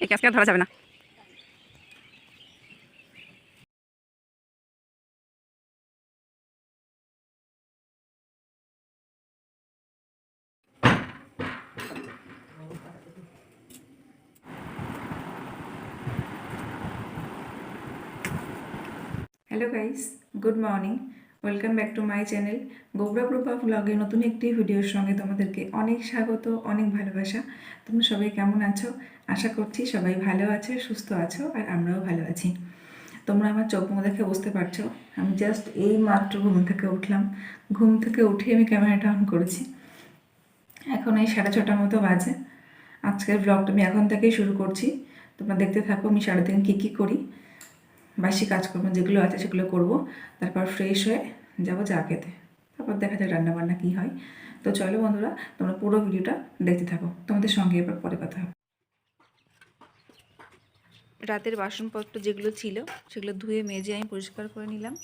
একে আজকে আর ধরা যাবে না hello guys good morning welcome back to my channel Gobra Prabha ব্লগে নতুন একটি ভিডিওর সঙ্গে তোমাদেরকে অনেক স্বাগত, অনেক ভালোবাসা। তোমরা সবাই কেমন আছো? আশা করছি সবাই ভালো আছে, সুস্থ আছো, আর আমরাও ভালো আছি। তোমরা আমার চোখ মুখ দেখে বুঝতে পারছ, আমি জাস্ট এই মাত্র ঘুম থেকে উঠলাম। ঘুম থেকে উঠে আমি ক্যামেরাটা অন করেছি। এখন এই সাড়ে ছটার মতো বাজে। আজকের ব্লগটা আমি এখন থেকেই শুরু করছি। তোমরা দেখতে থাকো আমি সারাদিন কী কী করি। বাসি কাজকর্ম যেগুলো আছে সেগুলো করব। তারপর ফ্রেশ হয়ে যাব চা খেতে। তারপর দেখা যাক রান্নাবান্না কী হয়। তো চলো বন্ধুরা, তোমরা পুরো ভিডিওটা দেখতে থাকো। তোমাদের সঙ্গে এবার পরে কথা হবে। রাতের বাসনপত্র যেগুলো ছিল, সেগুলো ধুয়ে, মেজে আমি পরিষ্কার করে নিলাম।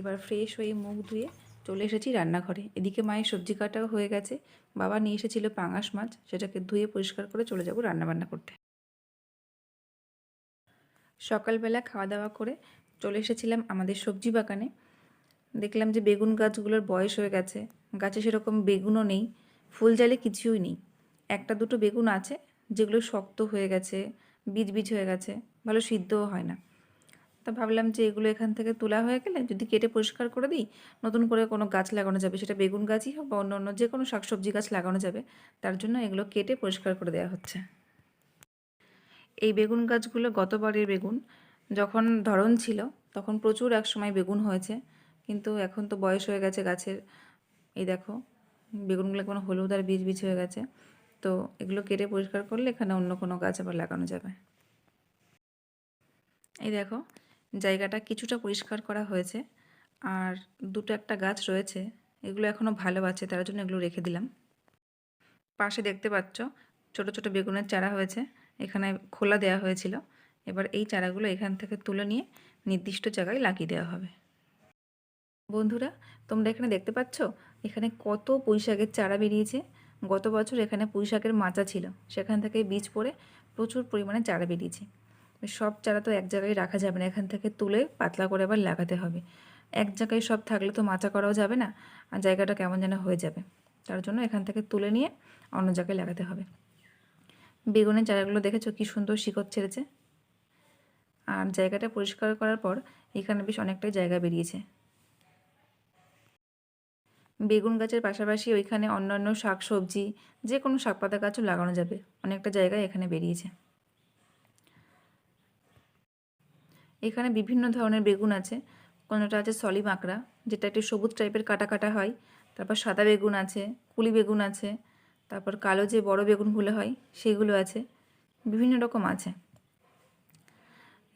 এবার ফ্রেশ হয়ে মুখ ধুয়ে চলে এসেছি রান্নাঘরে। এদিকে মায়ের সবজি কাটাও হয়ে গেছে। বাবা নিয়ে এসেছিল পাঙাশ মাছ, সেটাকে ধুয়ে পরিষ্কার করে চলে যাব রান্নাবান্না করতে। সকালবেলা খাওয়া দাওয়া করে চলে এসেছিলাম আমাদের সবজি বাগানে। দেখলাম যে বেগুন গাছগুলোর বয়স হয়ে গেছে। গাছে সেরকম বেগুনও নেই, ফুল জালে কিছুই নেই। একটা দুটো বেগুন আছে যেগুলো শক্ত হয়ে গেছে বীজ বীজ হয়ে গেছে, ভালো সিদ্ধও হয় না। তা ভাবলাম যে এগুলো এখান থেকে তোলা হয়ে গেলে যদি কেটে পরিষ্কার করে দিই, নতুন করে কোনো গাছ লাগানো যাবে। সেটা বেগুন গাছই হোক বা অন্য অন্য যে কোনো শাকসবজি গাছ লাগানো যাবে, তার জন্য এগুলো কেটে পরিষ্কার করে দেওয়া হচ্ছে। এই বেগুন গাছগুলো গতবারের বেগুন, যখন ধরন ছিল, তখন প্রচুর একসময় বেগুন হয়েছে, কিন্তু এখন তো বয়স হয়ে গেছে গাছের। এই দেখো, বেগুনগুলো কোনো হলুদ আর বীজ বীজ হয়ে গেছে। তো এগুলো কেটে পরিষ্কার করলে এখানে অন্য কোনো গাছ আবার লাগানো যাবে। এই দেখো, জায়গাটা কিছুটা পরিষ্কার করা হয়েছে, আর দুটো একটা গাছ রয়েছে, এগুলো এখনও ভালো আছে, তার জন্য এগুলো রেখে দিলাম। পাশে দেখতে পাচ্ছ, ছোট ছোট বেগুনের চারা হয়েছে এখানে খোলা দেওয়া হয়েছিল। এবার এই চারাগুলো এখান থেকে তুলে নিয়ে নির্দিষ্ট জায়গায় লাগিয়ে দেওয়া হবে। বন্ধুরা, তোমরা এখানে দেখতে পাচ্ছ? এখানে কত পুঁই শাকের চারা বেরিয়েছে। গত বছর এখানে পুঁই শাকের মাচা ছিল। সেখান থেকে বীজ পড়ে প্রচুর পরিমাণে চারা বেরিয়েছে। সব চারা তো এক জায়গায় রাখা যাবে না। এখান থেকে তুলে পাতলা করে আবার লাগাতে হবে। এক জায়গায় সব থাকলে তো মাচা করাও যাবে না। আর জায়গাটা কেমন যেন হয়ে যাবে। তার জন্য এখান থেকে তুলে নিয়ে অন্য জায়গায় লাগাতে হবে। বেগুনের চারাগুলো দেখেছ? কি সুন্দর শিকড় ছেড়েছে। আর জায়গাটা পরিষ্কার করার পর এখানে বেশ অনেকটাই জায়গা বেরিয়েছে। বেগুন গাছের পাশাপাশি ওইখানে অন্যান্য শাক সবজি যে কোনো শাক পাতা গাছও লাগানো যাবে। অনেকটা জায়গায় এখানে বেরিয়েছে। এখানে বিভিন্ন ধরনের বেগুন আছে। কোনোটা আছে সলি মাকড়া যেটা একটু সবুজ টাইপের কাটা কাটা হয়। তারপর সাদা বেগুন আছে, কুলি বেগুন আছে তারপর কালো যে বড় বেগুনগুলো হয়, সেগুলো আছে। বিভিন্ন রকম আছে।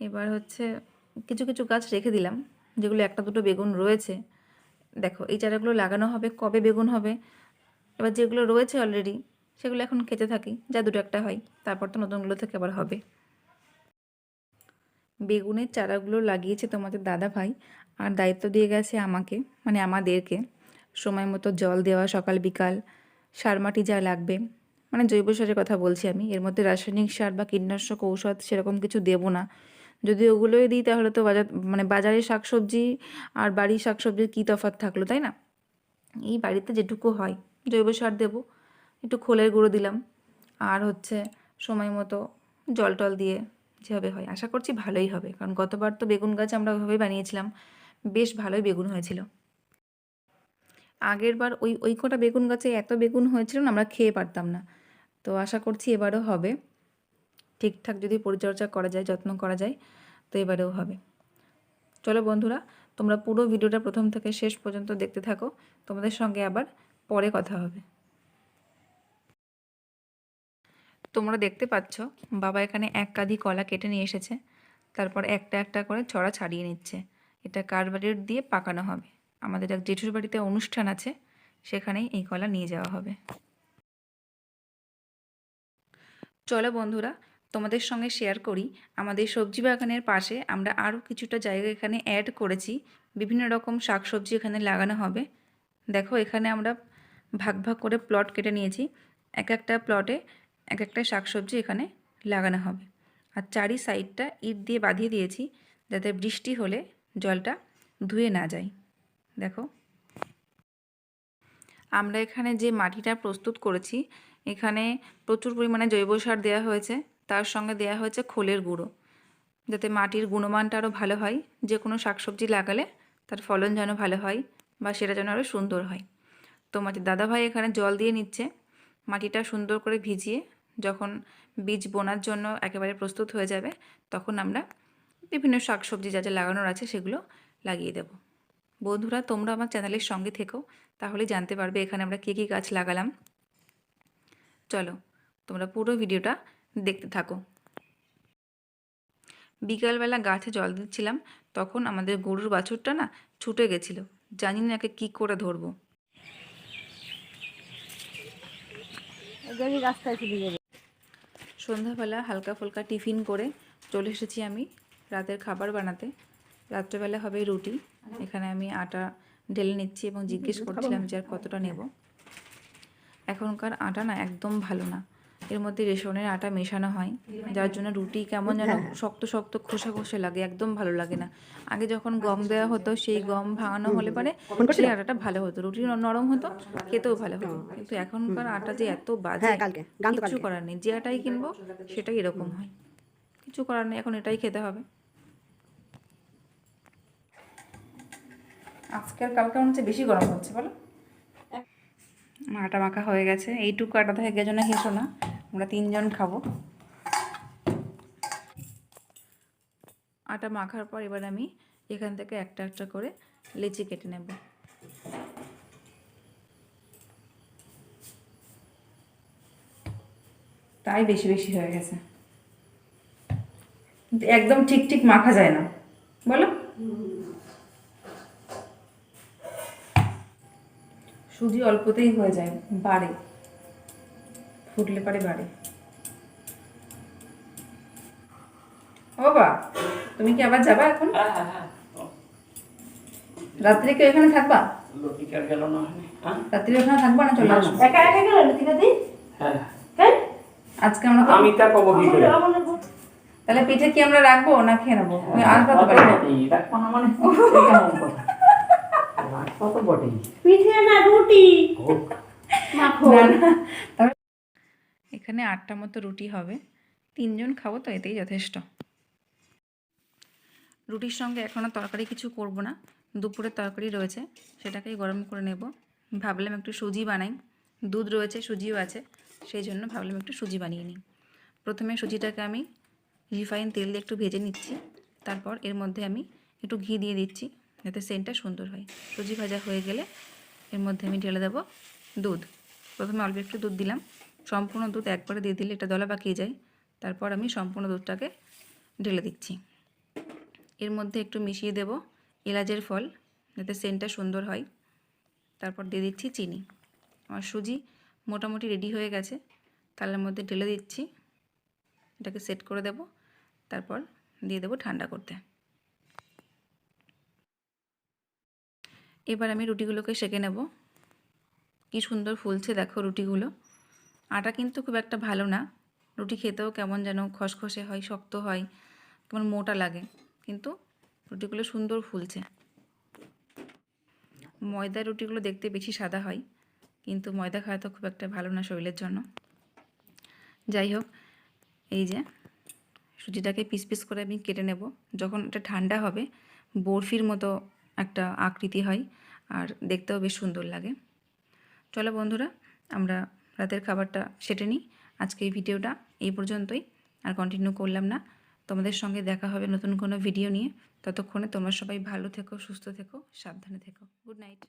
এবার হচ্ছে কিছু কিছু গাছ রেখে দিলাম, যেগুলো একটা দুটো বেগুন রয়েছে। দেখো, এই চারাগুলো লাগানো হবে, কবে বেগুন হবে? এবার যেগুলো রয়েছে অলরেডি সেগুলো এখন খেতে থাকি, যা দুটো একটা হয়, তারপর তো নতুনগুলো থেকে আবার হবে। বেগুনের চারাগুলো লাগিয়েছে তোমাদের দাদা ভাই, আর দায়িত্ব দিয়ে গেছে আমাকে মানে আমাদেরকে। সময় মতো জল দেওয়া সকাল বিকাল সার মাটি যা লাগবে। মানে জৈব সারের কথা বলছি আমি। এর মধ্যে রাসায়নিক সার বা কীটনাশক ঔষধ সেরকম কিছু দেবো না। যদি ওগুলোই দিই তাহলে তো বাজার মানে বাজারে শাকসবজি আর বাড়ির শাকসবজির কী তফাৎ থাকল, তাই না? এই বাড়িতে যেটুকু হয়, জৈব সার দেবো। একটু খোলের গুঁড়ো দিলাম। আর হচ্ছে সময় মতো জল টল দিয়ে যেভাবে হয়। আশা করছি ভালোই হবে। কারণ গতবার তো বেগুন গাছ আমরা ওইভাবেই বানিয়েছিলাম। বেশ ভালোই বেগুন হয়েছিল। আগের বার ওই ওই কটা বেগুন গাছে এত বেগুন হয়েছিল না, আমরা খেয়ে পারতাম না। তো আশা করছি এবারও হবে। ঠিকঠাক যদি পরিচর্যা করা যায়, যত্ন করা যায়, তো এবারেও হবে। চলো বন্ধুরা, তোমরা পুরো ভিডিওটা প্রথম থেকে শেষ পর্যন্ত দেখতে থাকো। তোমাদের সঙ্গে আবার পরে কথা হবে। তোমরা দেখতে পাচ্ছ, বাবা এখানে এক কাঁধি কলা কেটে নিয়ে এসেছে। তারপর একটা একটা করে ছড়া ছাড়িয়ে নিচ্ছে। এটা কারবারের দিয়ে পাকানো হবে। আমাদের এক জেঠুর বাড়িতে অনুষ্ঠান আছে, সেখানেই এই কলা নিয়ে যাওয়া হবে। চলো বন্ধুরা, তোমাদের সঙ্গে শেয়ার করি, আমাদের সবজি বাগানের পাশে আমরা আরও কিছুটা জায়গা এখানে অ্যাড করেছি। বিভিন্ন রকম শাকসবজি এখানে লাগানো হবে। দেখো, এখানে আমরা ভাগ ভাগ করে প্লট কেটে নিয়েছি। এক একটা প্লটে এক একটা শাকসবজি এখানে লাগানো হবে। আর চারি সাইডটা ইট দিয়ে বাঁধিয়ে দিয়েছি, যাতে বৃষ্টি হলে জলটা ধুয়ে না যায়। দেখো। আমরা এখানে যে মাটিটা প্রস্তুত করেছি, এখানে প্রচুর পরিমাণে জৈব সার দেওয়া হয়েছে। তার সঙ্গে দেওয়া হয়েছে খোলের গুঁড়ো। যাতে মাটির গুণমানটা আরও ভালো হয়। যে কোনো শাকসবজি লাগালে তার ফলন যেন ভালো হয় বা সেটা যেন আরও সুন্দর হয়। তো মাটির দাদাভাই এখানে জল দিয়ে নিচ্ছে। মাটিটা সুন্দর করে ভিজিয়ে যখন বীজ বোনার জন্য একেবারে প্রস্তুত হয়ে যাবে, তখন আমরা বিভিন্ন শাকসবজি যা যা লাগানোর আছে সেগুলো লাগিয়ে দেব। বন্ধুরা তোমরা আমার চ্যানেলের সঙ্গে থেকো তাহলে জানতে পারবে এখানে আমরা কী কী গাছ লাগালাম। চলো তোমরা পুরো ভিডিওটা দেখতে থাকো। বিকালবেলা গাছে জল দিচ্ছিলাম তখন আমাদের গরুর বাছুরটা না ছুটে গেছিল। জানি না একে কী করে ধরবো। সন্ধ্যাবেলা হালকা ফুলকা টিফিন করে চলে এসেছি আমি রাতের খাবার বানাতে। রাত্রেবেলা হবে রুটি। এখানে আমি আটা ঢেলে নিচ্ছি এবং জিজ্ঞেস করছিলাম যে আর কতটা নেব। এখনকার আটা না একদম ভালো না। এর মধ্যে রেশনের আটা মেশানো হয়। যার জন্য রুটি কেমন যেন শক্ত শক্ত খোসা খোসা লাগে একদম ভালো লাগে না। আগে যখন গম দেওয়া হতো সেই গম ভাঙানো হলে পরে সেই আটাটা ভালো হতো। রুটি নরম হতো খেতেও ভালো হতো। কিন্তু এখনকার আটা যে এত বাজে হ্যাঁ কিছু করার নেই। যে আটাই কিনবো সেটাই এরকম হয়। কিছু করার নেই এখন এটাই খেতে হবে। আজকে আর কালকে মনে হচ্ছে বেশি গরম হচ্ছে বলো। আটা মাখা হয়ে গেছে, এইটুকু আটা থেকে গেছো না হেসো না, আমরা তিনজন খাব। আটা মাখার পর এবার আমি এখান থেকে একটা একটা করে লেচি কেটে নেব। তাই বেশি বেশি হয়ে গেছে। একদম ঠিক ঠিক মাখা যায় না, বলো। সুজি অল্পতেই হয়ে যায় বাড়ে। ফুটলে পারে বাড়ে। ও বাবা তুমি কি আবার যাবা এখন? রাত্রে কি এখানে থাকবা? হ্যাঁ। রাত্রে ওখানে থাকবা না চলে আসব? একা একা গেল লতিকা হ্যাঁ। হ্যাঁ? আজকে আমরা আমি তা কব কি করে? তাহলে পিঠে কি আমরা রাখব না খেয়ে নেব? আসবা তো রাখব না মানে? এই কেমন কথা? রাখব তো বটেই। পিঠে না রুটি এখানে আটটা মতো রুটি হবে। তিনজন খাব তো এতেই যথেষ্ট। রুটির সঙ্গে এখনও তরকারি কিছু করব না। দুপুরের তরকারি রয়েছে সেটাকেই গরম করে নেব। ভাবলাম একটু সুজি বানাই। দুধ রয়েছে সুজিও আছে সেই জন্য ভাবলাম একটু সুজি বানিয়ে নিই। প্রথমে সুজিটাকে আমি রিফাইন তেল দিয়ে একটু ভেজে নিচ্ছি। তারপর এর মধ্যে আমি একটু ঘি দিয়ে দিচ্ছি। যাতে সেন্টটা সুন্দর হয়। সুজি ভাজা হয়ে গেলে এর মধ্যে আমি ঢেলে দেবো দুধ। প্রথমে অল্প একটু দুধ দিলাম। সম্পূর্ণ দুধ একবারে দিয়ে দিলে এটা দলা পাকিয়ে যায়। তারপর আমি সম্পূর্ণ দুধটাকে ঢেলে দিচ্ছি। এর মধ্যে একটু মিশিয়ে দেব এলাচের ফল যাতে সেন্টটা সুন্দর হয়। তারপর দিয়ে দিচ্ছি চিনি। আমার সুজি মোটামুটি রেডি হয়ে গেছে। তালের মধ্যে ঢেলে দিচ্ছি। এটাকে সেট করে দেব। তারপর দিয়ে দেবো ঠান্ডা করতে। এবার আমি রুটিগুলোকে সেঁকে নেব। কি সুন্দর ফুলছে দেখো রুটিগুলো। আটা কিন্তু খুব একটা ভালো না। রুটি খেতেও কেমন যেন খসখসে হয়, শক্ত হয়, কেমন মোটা লাগে। কিন্তু রুটিগুলো সুন্দর ফুলছে। ময়দার রুটিগুলো দেখতে বেশি সাদা হয়, কিন্তু ময়দা খাওয়া তো খুব একটা ভালো না শরীরের জন্য। যাই হোক, এই যে সুজিটাকে পিস পিস করে আমি কেটে নেব। যখন এটা ঠান্ডা হবে, বরফির মতো একটা আকৃতি হয় আর দেখতেও বেশ সুন্দর লাগে। চলো বন্ধুরা, আমরা রাতের খাবারটা সেটে নিই। আজকে এই ভিডিওটা এই পর্যন্তই। আর কন্টিনিউ করলাম না। তোমাদের সঙ্গে দেখা হবে নতুন কোনো ভিডিও নিয়ে। ততক্ষণে তোমরা সবাই ভালো থেকো, সুস্থ থেকো, সাবধানে থেকো। Good night